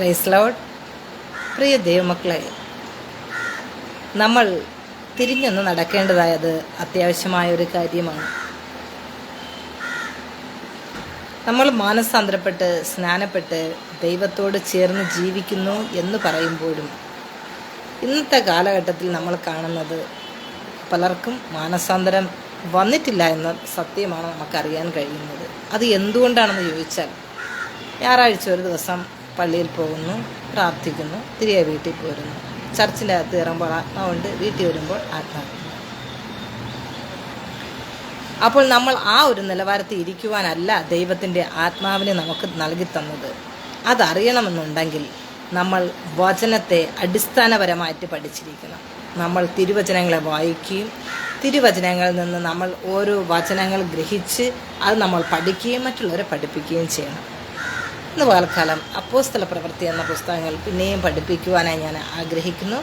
Price load പ്രിയ ദൈവമക്കളെ നമ്മൾ തിരിഞ്ഞൊന്ന് നടക്കേണ്ടതായത് അത്യാവശ്യമായ ഒരു കാര്യമാണ്. നമ്മൾ മാനസാന്തരപ്പെട്ട് സ്നാനപ്പെട്ട് ദൈവത്തോട് ചേർന്ന് ജീവിക്കുന്നു എന്ന് പറയുമ്പോഴും ഇന്നത്തെ കാലഘട്ടത്തിൽ നമ്മൾ കാണുന്നത് പലർക്കും മാനസാന്തരം വന്നിട്ടില്ല എന്ന സത്യമാണ് നമുക്കറിയാൻ കഴിയുന്നത്. അത് എന്തുകൊണ്ടാണെന്ന് ചോദിച്ചാൽ ഞായറാഴ്ച ഒരു ദിവസം പള്ളിയിൽ പോകുന്നു പ്രാർത്ഥിക്കുന്നു തിരികെ വീട്ടിൽ പോരുന്നു. ചർച്ചിനകത്ത് കയറുമ്പോൾ ആത്മാവുണ്ട് വീട്ടിൽ വരുമ്പോൾ ആത്മാവ് അപ്പോൾ നമ്മൾ ആ ഒരു നിലവാരത്തിൽ ഇരിക്കുവാനല്ല ദൈവത്തിന്റെ ആത്മാവിനെ നമുക്ക് നൽകി തന്നത്. അതറിയണമെന്നുണ്ടെങ്കിൽ നമ്മൾ വചനത്തെ അടിസ്ഥാനപരമായിട്ട് പഠിച്ചിരിക്കണം. നമ്മൾ തിരുവചനങ്ങളെ വായിക്കുകയും തിരുവചനങ്ങളിൽ നിന്ന് നമ്മൾ ഓരോ വചനങ്ങൾ ഗ്രഹിച്ച് അത് നമ്മൾ പഠിക്കുകയും മറ്റുള്ളവരെ പഠിപ്പിക്കുകയും ചെയ്യണം. ഇന്ന് പകൽക്കാലം അപ്പോസ്തല പ്രവൃത്തി എന്ന പുസ്തകങ്ങൾ പിന്നെയും പഠിപ്പിക്കുവാനായി ഞാൻ ആഗ്രഹിക്കുന്നു.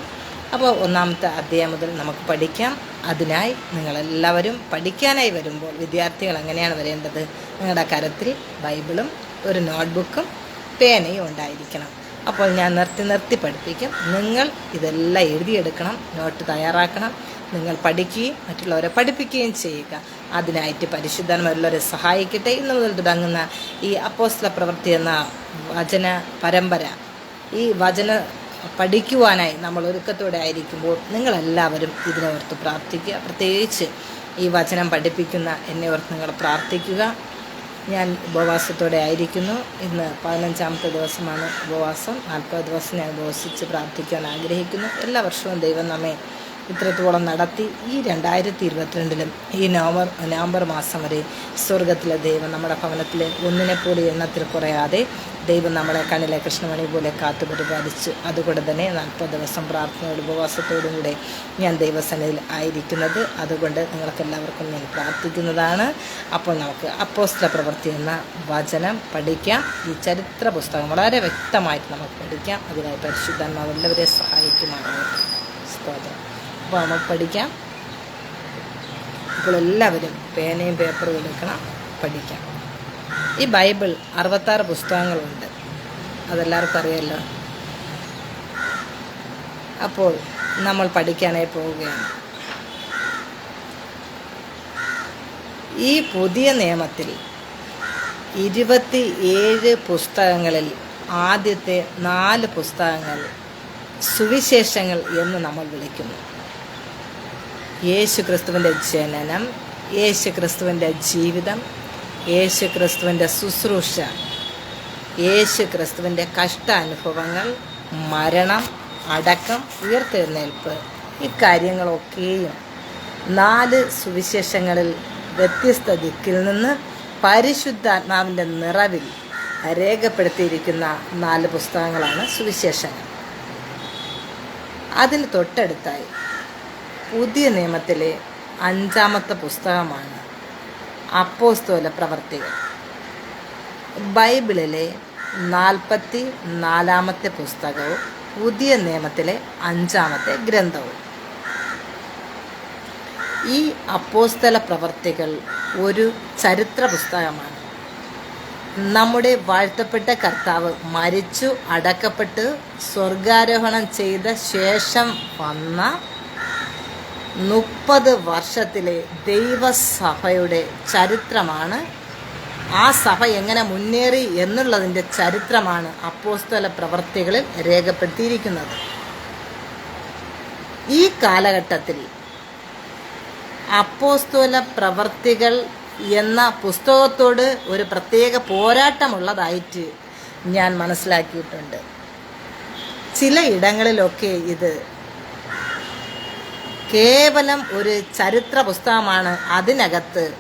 അപ്പോൾ ഒന്നാമത്തെ അധ്യായം മുതൽ നമുക്ക് പഠിക്കാം. അതിനായി നിങ്ങളെല്ലാവരും പഠിക്കാനായി വരുമ്പോൾ വിദ്യാർത്ഥികൾ എങ്ങനെയാണ് വരേണ്ടത്? നിങ്ങളുടെ കരത്തിൽ ബൈബിളും ഒരു നോട്ട്ബുക്കും പേനയും ഉണ്ടായിരിക്കണം. അപ്പോൾ ഞാൻ നിർത്തി നിർത്തി പഠിപ്പിക്കും. നിങ്ങൾ ഇതെല്ലാം എഴുതിയെടുക്കണം നോട്ട് തയ്യാറാക്കണം. നിങ്ങൾ പഠിക്കുകയും മറ്റുള്ളവരെ പഠിപ്പിക്കുകയും ചെയ്യുക. അതിനായിട്ട് പരിശുദ്ധൻ മറ്റുള്ളവരെ സഹായിക്കട്ടെ ഇന്ന് മുതൽ തുടങ്ങുന്ന ഈ അപ്പോസ്ല പ്രവൃത്തി എന്ന വചന പരമ്പര. ഈ വചന പഠിക്കുവാനായി നമ്മൾ ഒരുക്കത്തോടെ ആയിരിക്കുമ്പോൾ നിങ്ങളെല്ലാവരും ഇതിനെ ഓർത്ത് പ്രാർത്ഥിക്കുക. പ്രത്യേകിച്ച് ഈ വചനം പഠിപ്പിക്കുന്ന എന്നെ ഓർത്ത് നിങ്ങൾ പ്രാർത്ഥിക്കുക. ഞാൻ ഉപവാസത്തോടെ ആയിരിക്കുന്നു. ഇന്ന് പതിനഞ്ചാമത്തെ ദിവസമാണ് ഉപവാസം. നാൽപ്പത് ദിവസം ഞാൻ ഉപവസിച്ച് പ്രാർത്ഥിക്കാൻ ആഗ്രഹിക്കുന്നു. എല്ലാ വർഷവും ദൈവം നമ്മെ ഇത്രത്തോളം നടത്തി ഈ രണ്ടായിരത്തി ഇരുപത്തിരണ്ടിലും ഈ നവംബർ നവംബർ മാസം വരെ സ്വർഗത്തിലെ ദൈവം നമ്മുടെ ഭവനത്തിൽ ഒന്നിനെ പോലെ എണ്ണത്തിൽ കുറയാതെ ദൈവം നമ്മളെ കണ്ണിലെ കൃഷ്ണമണി പോലെ കാത്തു പരിപാലിച്ചു അതുകൊണ്ട് തന്നെ നാൽപ്പത് ദിവസം പ്രാർത്ഥനയുടെ ഉപവാസത്തോടും കൂടെ ഞാൻ ദൈവസനയിൽ ആയിരിക്കുന്നത്. അതുകൊണ്ട് നിങ്ങൾക്കെല്ലാവർക്കും ഞാൻ പ്രാർത്ഥിക്കുന്നതാണ്. അപ്പോൾ നമുക്ക് അപ്പോസ്ത്ര പ്രവൃത്തി എന്ന വചനം പഠിക്കാം. ഈ ചരിത്ര പുസ്തകം വളരെ വ്യക്തമായിട്ട് നമുക്ക് പഠിക്കാം. അതിനായി പരിശുദ്ധാത്മാവ് എല്ലാവരെയും സഹായിക്കുമാറാകട്ടെ. സ്തോത്രം. പഠിക്കാം. ഇപ്പോൾ എല്ലാവരും പേനയും പേപ്പറും എടുക്കണം. പഠിക്കാം. ഈ ബൈബിൾ അറുപത്താറ് പുസ്തകങ്ങളുണ്ട്. അതെല്ലാവർക്കും അറിയാമല്ലോ അപ്പോൾ നമ്മൾ പഠിക്കാനായി പോവുകയാണ്. ഈ പുതിയ നിയമത്തിൽ ഇരുപത്തി ഏഴ് പുസ്തകങ്ങളിൽ ആദ്യത്തെ നാല് പുസ്തകങ്ങൾ സുവിശേഷങ്ങൾ എന്ന് നമ്മൾ വിളിക്കുന്നു. യേശു ക്രിസ്തുവിന്റെ ജനനം യേശു ക്രിസ്തുവിന്റെ ജീവിതം യേശു ക്രിസ്തുവിന്റെ ശുശ്രൂഷ യേശു ക്രിസ്തുവിന്റെ കഷ്ടാനുഭവങ്ങൾ മരണം അടക്കം ഉയർത്തെഴുന്നേൽപ്പ് ഇക്കാര്യങ്ങളൊക്കെയും നാല് സുവിശേഷങ്ങളിൽ വ്യത്യസ്ത ദിക്കിൽ നിന്ന് പരിശുദ്ധാത്മാവിന്റെ നിറവിൽ രേഖപ്പെടുത്തിയിരിക്കുന്ന നാല് പുസ്തകങ്ങളാണ് സുവിശേഷങ്ങൾ. അതിന് തൊട്ടടുത്തായി പുതിയ നിയമത്തിലെ അഞ്ചാമത്തെ പുസ്തകമാണ് അപ്പോസ്തോല പ്രവർത്തികൾ. ബൈബിളിലെ നാൽപ്പത്തി നാലാമത്തെ പുസ്തകവും പുതിയ നിയമത്തിലെ അഞ്ചാമത്തെ ഗ്രന്ഥവും. ഈ അപ്പോസ്തല പ്രവർത്തികൾ ഒരു ചരിത്ര പുസ്തകമാണ്. നമ്മുടെ വാഴ്ത്തപ്പെട്ട കർത്താവ് മരിച്ചു അടക്കപ്പെട്ട് സ്വർഗാരോഹണം ചെയ്ത ശേഷം വന്ന മുപ്പത് വർഷത്തിലെ ദൈവസഭയുടെ ചരിത്രമാണ്. ആ സഭ എങ്ങനെ മുന്നേറി എന്നുള്ളതിന്റെ ചരിത്രമാണ് അപ്പോസ്തല പ്രവർത്തികളിൽ രേഖപ്പെടുത്തിയിരിക്കുന്നത്. ഈ കാലഘട്ടത്തിൽ അപ്പോസ്തോല പ്രവർത്തികൾ എന്ന പുസ്തകത്തോട് ഒരു പ്രത്യേക പോരാട്ടമുള്ളതായിട്ട് ഞാൻ മനസ്സിലാക്കിയിട്ടുണ്ട്. ചില ഇടങ്ങളിലൊക്കെ ഇത് കേവലം ഒരു ചരിത്ര പുസ്തകമാണ് അതിനകത്ത്.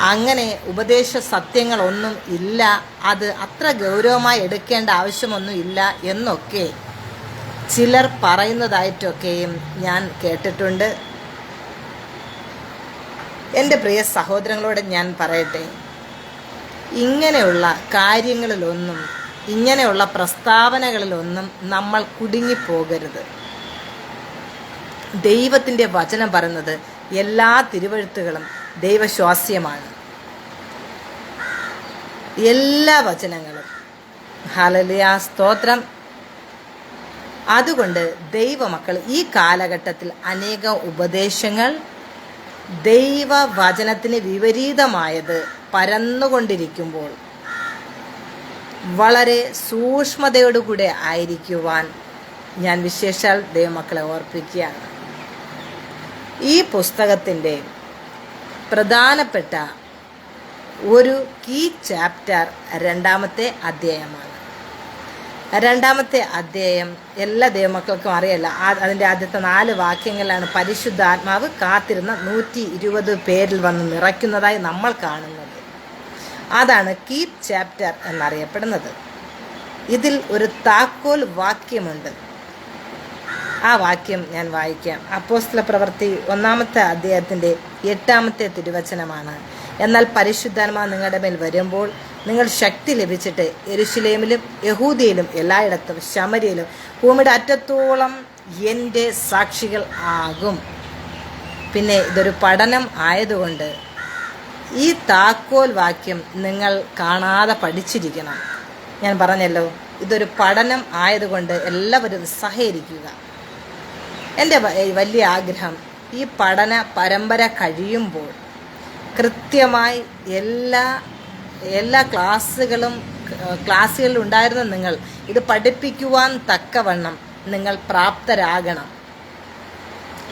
അങ്ങനെ ഉപദേശ സത്യങ്ങളൊന്നും ഇല്ല. അത് അത്ര ഗൗരവമായി എടുക്കേണ്ട ആവശ്യമൊന്നും ഇല്ല എന്നൊക്കെ ചിലർ പറയുന്നതായിട്ടൊക്കെയും ഞാൻ കേട്ടിട്ടുണ്ട്. എന്റെ പ്രിയ സഹോദരങ്ങളോട് ഞാൻ പറയട്ടെ. ഇങ്ങനെയുള്ള കാര്യങ്ങളിലൊന്നും ഇങ്ങനെയുള്ള പ്രസ്താവനകളിലൊന്നും നമ്മൾ കുടുങ്ങിപ്പോകരുത്. ദൈവത്തിന്റെ വചനം പറയുന്നത് എല്ലാ തിരുവഴുത്തുകളും ദൈവശ്വാസ്യമാണ്. എല്ലാ വചനങ്ങളും. ഹലലിയ സ്തോത്രം. അതുകൊണ്ട് ദൈവമക്കൾ ഈ കാലഘട്ടത്തിൽ അനേക ഉപദേശങ്ങൾ ദൈവവചനത്തിന് വിപരീതമായത് പരന്നുകൊണ്ടിരിക്കുമ്പോൾ വളരെ സൂക്ഷ്മതയോടുകൂടെ ആയിരിക്കുവാൻ ഞാൻ വിശേഷാൽ ദൈവമക്കളെ ഓർപ്പിക്കുകയാണ്. ഈ പുസ്തകത്തിന്റെ പ്രധാനപ്പെട്ട ഒരു കീ ചാപ്റ്റർ രണ്ടാമത്തെ അധ്യായമാണ്. രണ്ടാമത്തെ അധ്യായം എല്ലാ ദൈവമക്കൾക്കും അറിയല്ല. അതിന്റെ ആദ്യത്തെ നാല് വാക്യങ്ങളിലാണ് പരിശുദ്ധാത്മാവ് കാത്തിരുന്ന നൂറ്റി ഇരുപത് പേരിൽ വന്ന് നിറയ്ക്കുന്നതായി നമ്മൾ കാണുന്നത്. അതാണ് കീപ് ചാപ്റ്റർ എന്നറിയപ്പെടുന്നത്. ഇതിൽ ഒരു താക്കോൽ വാക്യമുണ്ട്. ആ വാക്യം ഞാൻ വായിക്കാം. അപ്പോസ്തല പ്രവൃത്തി ഒന്നാമത്തെ അദ്ദേഹത്തിന്റെ എട്ടാമത്തെ തിരുവചനമാണ്. എന്നാൽ പരിശുദ്ധാത്മാ നിങ്ങളുടെ മേൽ വരുമ്പോൾ നിങ്ങൾ ശക്തി ലഭിച്ചിട്ട് എരുശിലേമിലും യഹൂദിയിലും എല്ലായിടത്തും ശമരിയിലും ഭൂമിയുടെ അറ്റത്തോളം എന്റെ സാക്ഷികൾ ആകും. പിന്നെ ഇതൊരു പഠനം ആയതുകൊണ്ട് ഈ താക്കോൽ വാക്യം നിങ്ങൾ കാണാതെ പഠിച്ചിരിക്കണം. ഞാൻ പറഞ്ഞല്ലോ ഇതൊരു പഠനം ആയതുകൊണ്ട് എല്ലാവരും സഹകരിക്കുക. എന്റെ വലിയ ആഗ്രഹം ഈ പഠന പരമ്പര കഴിയുമ്പോൾ കൃത്യമായി എല്ലാ എല്ലാ ക്ലാസ്സുകളും ക്ലാസ്സുകളിൽ ഉണ്ടായിരുന്ന നിങ്ങൾ ഇത് പഠിപ്പിക്കുവാൻ തക്കവണ്ണം നിങ്ങൾ പ്രാപ്തരാകണം.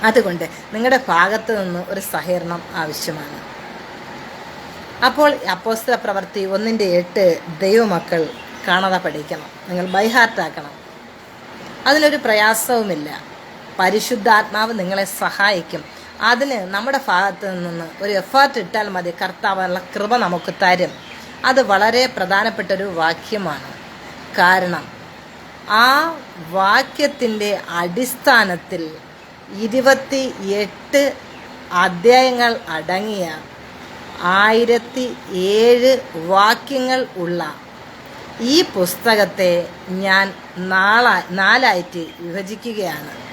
അതുകൊണ്ട് നിങ്ങളുടെ ഭാഗത്ത് നിന്ന് ഒരു സഹകരണം ആവശ്യമാണ്. അപ്പോൾ അപ്പോസ്തല പ്രവൃത്തി ഒന്നിന്റെ എട്ട് ദൈവമക്കൾ കാണാതെ പഠിക്കണം. നിങ്ങൾ ബൈഹാർട്ടാക്കണം. അതിനൊരു പ്രയാസവുമില്ല. പരിശുദ്ധാത്മാവ് നിങ്ങളെ സഹായിക്കും. അതിന് നമ്മുടെ ഭാഗത്ത് നിന്ന് ഒരു എഫേർട്ട് ഇട്ടാൽ മതി കർത്താവുള്ള കൃപ നമുക്ക് തരും. അത് വളരെ പ്രധാനപ്പെട്ട ഒരു വാക്യമാണ്. കാരണം ആ വാക്യത്തിന്റെ അടിസ്ഥാനത്തിൽ ഇരുപത്തി എട്ട് അധ്യായങ്ങൾ അടങ്ങിയ ആയിരത്തി ഏഴ് വാക്യങ്ങൾ ഉള്ള ഈ പുസ്തകത്തെ ഞാൻ നാളാ നാലായിട്ട് വിഭജിക്കുകയാണ്.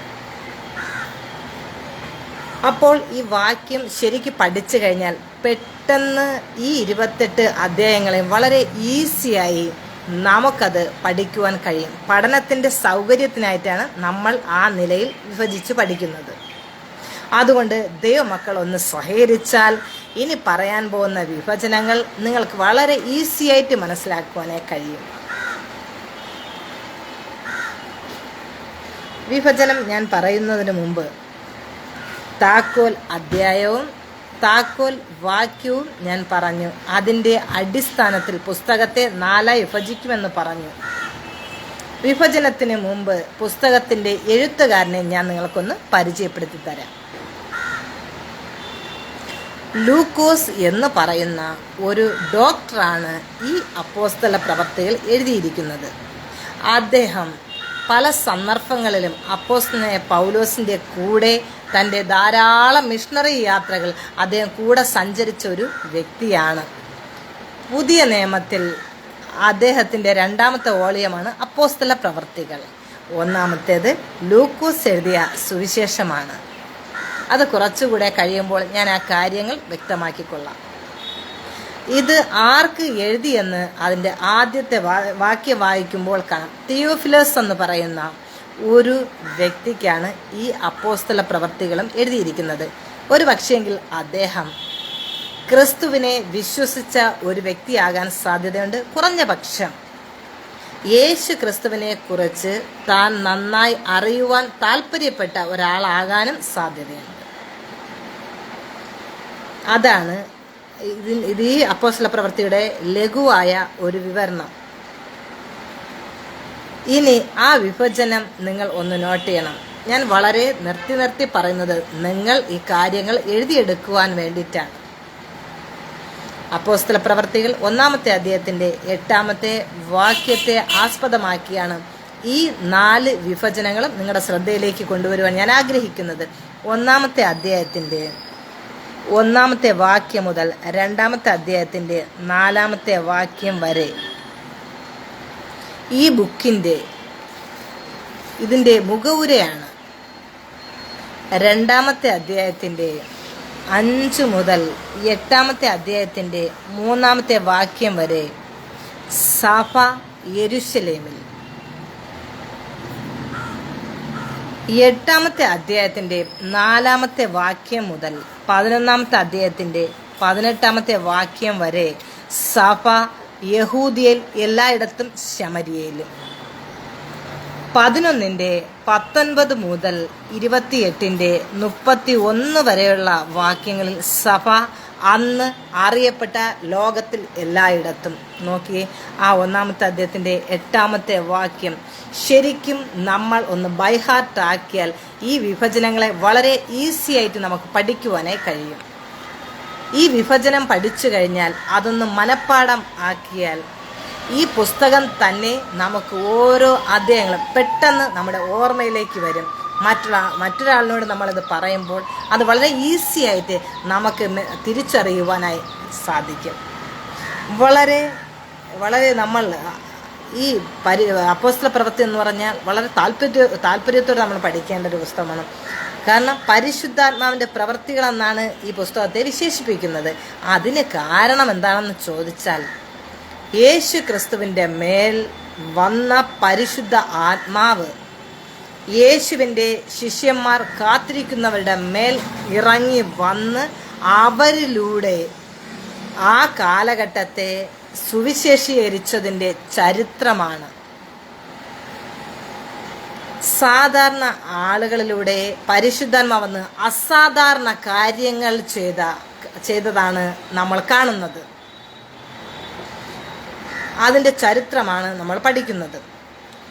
അപ്പോൾ ഈ വാക്യം ശരിക്ക് പഠിച്ചു കഴിഞ്ഞാൽ പെട്ടെന്ന് ഈ ഇരുപത്തെട്ട് അധ്യായങ്ങളെ വളരെ ഈസിയായി നമുക്കത് പഠിക്കുവാൻ കഴിയും. പഠനത്തിന്റെ സൗകര്യത്തിനായിട്ടാണ് നമ്മൾ ആ നിലയിൽ വിഭജിച്ച് പഠിക്കുന്നത്. അതുകൊണ്ട് ദൈവമക്കൾ ഒന്ന് സഹകരിച്ചാൽ ഇനി പറയാൻ പോകുന്ന വിഭജനങ്ങൾ നിങ്ങൾക്ക് വളരെ ഈസിയായിട്ട് മനസ്സിലാക്കുവാനേ കഴിയും. വിഭജനം ഞാൻ പറയുന്നതിന് മുമ്പ് താക്കോൽ അധ്യായവും താക്കോൽ വാക്യവും ഞാൻ പറഞ്ഞു. അതിന്റെ അടിസ്ഥാനത്തിൽ പുസ്തകത്തെ നാലായി വിഭജിക്കുമെന്ന് പറഞ്ഞു. വിഭജനത്തിന് മുമ്പ് പുസ്തകത്തിന്റെ എഴുത്തുകാരനെ ഞാൻ നിങ്ങൾക്കൊന്ന് പരിചയപ്പെടുത്തി തരാം. ലൂക്കോസ് എന്ന് പറയുന്ന ഒരു ഡോക്ടറാണ് ഈ അപ്പോസ്തല പ്രവർത്തികൾ എഴുതിയിരിക്കുന്നത്. അദ്ദേഹം പല സന്ദർഭങ്ങളിലും അപ്പോസ്തനായ പൗലോസിന്റെ കൂടെ തന്റെ ധാരാളം മിഷണറി യാത്രകൾ അദ്ദേഹം കൂടെ സഞ്ചരിച്ച ഒരു വ്യക്തിയാണ്. പുതിയ നിയമത്തിൽ അദ്ദേഹത്തിന്റെ രണ്ടാമത്തെ വോളിയമാണ് അപ്പോസ്തല പ്രവർത്തികൾ. ഒന്നാമത്തേത് ലൂക്കോസ് എഴുതിയ സുവിശേഷമാണ്. അത് കുറച്ചുകൂടെ കഴിയുമ്പോൾ ഞാൻ ആ കാര്യങ്ങൾ വ്യക്തമാക്കിക്കൊള്ളാം. ഇത് ആർക്ക് എഴുതിയെന്ന് അതിന്റെ ആദ്യത്തെ വാക്യം വായിക്കുമ്പോൾ കാണാം. തിയോഫിലോസ് എന്ന് പറയുന്ന ഒരു വ്യക്തിക്കാണ് ഈ അപ്പോസ്തല പ്രവർത്തികളും എഴുതിയിരിക്കുന്നത്. ഒരു പക്ഷേങ്കിൽ അദ്ദേഹം ക്രിസ്തുവിനെ വിശ്വസിച്ച ഒരു വ്യക്തിയാകാൻ സാധ്യതയുണ്ട്. കുറഞ്ഞ പക്ഷം യേശു ക്രിസ്തുവിനെ കുറിച്ച് താൻ നന്നായി അറിയുവാൻ താല്പര്യപ്പെട്ട ഒരാളാകാനും സാധ്യതയുണ്ട്. അതാണ് ഇതിൽ ഇത് ഈ അപ്പോസ്തല പ്രവൃത്തിയുടെ ലഘുവായ ഒരു വിവരണം. ഇനി ആ വിഭജനം നിങ്ങൾ ഒന്ന് നോട്ട് ചെയ്യണം. ഞാൻ വളരെ നിർത്തി നിർത്തി പറയുന്നത് നിങ്ങൾ ഈ കാര്യങ്ങൾ എഴുതിയെടുക്കുവാൻ വേണ്ടിയിട്ടാണ്. അപ്പോസ്തല പ്രവർത്തികൾ ഒന്നാമത്തെ അദ്ദേഹത്തിന്റെ എട്ടാമത്തെ വാക്യത്തെ ആസ്പദമാക്കിയാണ് ഈ നാല് വിഭജനങ്ങളും നിങ്ങളുടെ ശ്രദ്ധയിലേക്ക് കൊണ്ടുവരുവാൻ ഞാൻ ആഗ്രഹിക്കുന്നത്. ഒന്നാമത്തെ അധ്യായത്തിന്റെ ഒന്നാമത്തെ വാക്യം മുതൽ രണ്ടാമത്തെ അധ്യായത്തിന്റെ നാലാമത്തെ വാക്യം വരെ ഈ ബുക്കിന്റെ ഇതിന്റെ മുഖവുരയാണ് രണ്ടാമത്തെ അധ്യായത്തിന്റെ അഞ്ച് മുതൽ എട്ടാമത്തെ അധ്യായത്തിന്റെ മൂന്നാമത്തെ വാക്യം വരെ സാഫ യെരുശലേമിൽ. എട്ടാമത്തെ അധ്യായത്തിന്റെ നാലാമത്തെ വാക്യം മുതൽ പതിനൊന്നാമത്തെ അധ്യായത്തിന്റെ പതിനെട്ടാമത്തെ വാക്യം വരെ സഭ യഹൂദിയയിൽ എല്ലായിടത്തും ശമരിയയിലും പതിനൊന്നിന്റെ പത്തൊൻപത് മുതൽ ഇരുപത്തിയെട്ടിന്റെ മുപ്പത്തി ഒന്ന് വരെയുള്ള വാക്യങ്ങളിൽ സഭ അന്ന് അറിയപ്പെട്ട ലോകത്തിൽ എല്ലായിടത്തും. നോക്കിയേ ആ ഒന്നാമത്തെ അദ്ദേഹത്തിന്റെ എട്ടാമത്തെ വാക്യം. ശരിക്കും നമ്മൾ ഒന്ന് ബൈഹാർട്ട് ആക്കിയാൽ ഈ വിഭജനങ്ങളെ വളരെ ഈസി ആയിട്ട് നമുക്ക് പഠിക്കുവാനായി കഴിയും. ഈ വിഭജനം പഠിച്ചു കഴിഞ്ഞാൽ അതൊന്ന് മനഃപ്പാടം ആക്കിയാൽ ഈ പുസ്തകം തന്നെ നമുക്ക് ഓരോ അധ്യായങ്ങളും പെട്ടെന്ന് നമ്മുടെ ഓർമ്മയിലേക്ക് വരും. മറ്റൊരാ മറ്റൊരാളിനോട് നമ്മളത് പറയുമ്പോൾ അത് വളരെ ഈസി ആയിട്ട് നമുക്ക് തിരിച്ചറിയുവാനായി സാധിക്കും. വളരെ വളരെ നമ്മൾ ഈ പരി അപ്പോസ്ല പ്രവൃത്തി എന്ന് പറഞ്ഞാൽ വളരെ താല്പര്യ താല്പര്യത്തോടെ നമ്മൾ പഠിക്കേണ്ട ഒരു പുസ്തകമാണ്. കാരണം പരിശുദ്ധാത്മാവിന്റെ പ്രവൃത്തികളെന്നാണ് ഈ പുസ്തകത്തെ വിശേഷിപ്പിക്കുന്നത്. അതിന് കാരണം എന്താണെന്ന് ചോദിച്ചാൽ യേശു ക്രിസ്തുവിന്റെ മേൽ വന്ന പരിശുദ്ധ ആത്മാവ് യേശുവിന്റെ ശിഷ്യന്മാർ കാത്തിരിക്കുന്നവരുടെ മേൽ ഇറങ്ങി വന്ന് അവരിലൂടെ ആ കാലഘട്ടത്തെ സുവിശേഷീകരിച്ചതിന്റെ ചരിത്രമാണ്. സാധാരണ ആളുകളിലൂടെ പരിശുദ്ധാത്മാവെന്ന് അസാധാരണ കാര്യങ്ങൾ ചെയ്ത ചെയ്തതാണ് നമ്മൾ കാണുന്നത്. അതിന്റെ ചരിത്രമാണ് നമ്മൾ പഠിക്കുന്നത്.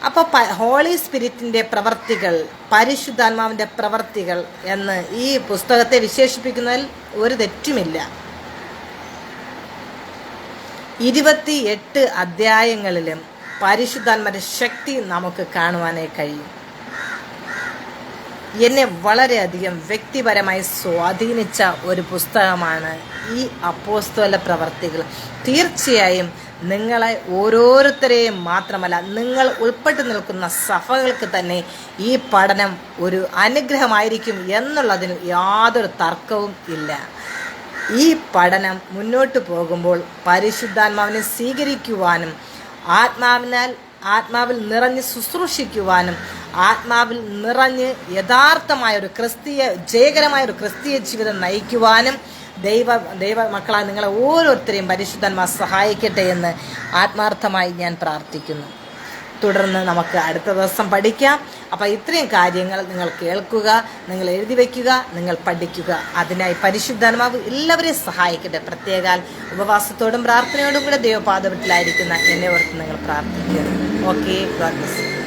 അപ്പോൾ ഹോളി സ്പിരിറ്റിന്റെ പ്രവർത്തികൾ പരിശുദ്ധാത്മാവിന്റെ പ്രവർത്തികൾ എന്ന് ഈ പുസ്തകത്തെ വിശേഷിപ്പിക്കുന്നതിൽ ഒരു തെറ്റുമില്ല. ഇരുപത്തി എട്ട് അധ്യായങ്ങളിലും പരിശുദ്ധാത്മാരുടെ ശക്തി നമുക്ക് കാണുവാനേ കഴിയും. എന്നെ വളരെയധികം വ്യക്തിപരമായി സ്വാധീനിച്ച ഒരു പുസ്തകമാണ് ഈ അപ്പോസ്തല പ്രവർത്തികൾ. തീർച്ചയായും നിങ്ങളെ ഓരോരുത്തരെയും മാത്രമല്ല നിങ്ങൾ ഉൾപ്പെട്ടു നിൽക്കുന്ന സഭകൾക്ക് തന്നെ ഈ പഠനം ഒരു അനുഗ്രഹമായിരിക്കും എന്നുള്ളതിന് യാതൊരു തർക്കവും ഇല്ല. ഈ പഠനം മുന്നോട്ട് പോകുമ്പോൾ പരിശുദ്ധാത്മാവിനെ സ്വീകരിക്കുവാനും ആത്മാവിനാൽ ആത്മാവിൽ നിറഞ്ഞ് ശുശ്രൂഷിക്കുവാനും ആത്മാവിൽ നിറഞ്ഞ് യഥാർത്ഥമായ ഒരു ക്രിസ്തീയ ജയകരമായ ഒരു ക്രിസ്തീയ ജീവിതം നയിക്കുവാനും ദൈവ ദൈവ മക്കളായ നിങ്ങളെ ഓരോരുത്തരെയും പരിശുദ്ധന്മാർ സഹായിക്കട്ടെ എന്ന് ആത്മാർത്ഥമായി ഞാൻ പ്രാർത്ഥിക്കുന്നു. തുടർന്ന് നമുക്ക് അടുത്ത ദിവസം പഠിക്കാം. അപ്പോൾ ഇത്രയും കാര്യങ്ങൾ നിങ്ങൾ കേൾക്കുക നിങ്ങൾ എഴുതി വയ്ക്കുക നിങ്ങൾ പഠിക്കുക. അതിനായി പരിശുദ്ധാത്മാവ് എല്ലാവരെയും സഹായിക്കട്ടെ. പ്രത്യേകാൽ ഉപവാസത്തോടും പ്രാർത്ഥനയോടും കൂടെ ദൈവപാദപത്തിലായിരിക്കുന്ന എന്നെ ഓർത്ത് നിങ്ങൾ പ്രാർത്ഥിക്കുക. Okay God